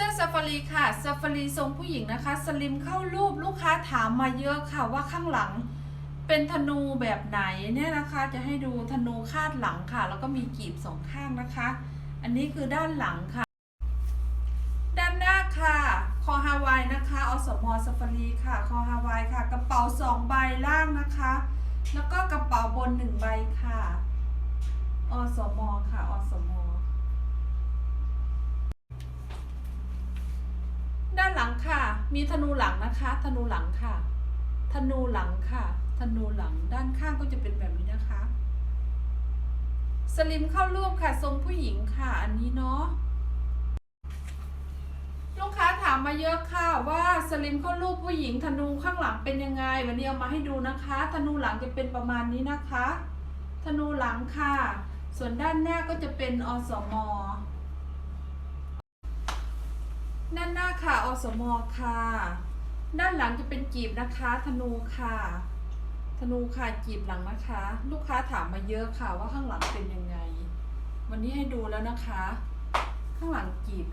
สื้อซาฟารีค่ะซาฟารีทรงผู้หญิงนะคะ สลิมเข้ารูปลูกค้าถามมาเยอะค่ะว่าข้างหลังเป็นธนูแบบไหนเนี่ยนะคะ จะให้ดูธนูคาดหลังค่ะ แล้วก็มีกีบสองข้างนะคะ อันนี้คือด้านหลังค่ะ ด้านหน้าค่ะ คอฮาวายนะคะอสมอซาฟารีค่ะ คอฮาวายค่ะ กระเป๋าสองใบล่างนะคะ แล้วก็กระเป๋าบนหนึ่งใบค่ะ อสมค่ะ อสมด้าน หลังค่ะ มีธนูหลังนะคะ ธนูหลังค่ะ ธนูหลังค่ะ ธนูหลังด้านข้างก็จะเป็นแบบนี้นะคะ สลิมเข้ารูปค่ะ ทรงผู้หญิงค่ะ อันนี้เนาะลูกค้าถามมาเยอะค่ะว่าสลิมเข้ารูปผู้หญิง ธนูข้างหลังเป็นยังไง วันนี้เอามาให้ดูนะคะ ธนูหลังจะเป็นประมาณนี้นะคะ ธนูหลังค่ะ ส่วนด้านหน้าก็จะเป็นอสม ด้านหน้าค่ะ อสมค่ะ ด้านหลังจะเป็นกีบนะคะ ธนูค่ะ ธนูค่ะกีบหลังนะคะ ลูกค้าถามมาเยอะค่ะว่าข้างหลังเป็นยังไง วันนี้ให้ดูแล้วนะคะ ข้างหลังกีบ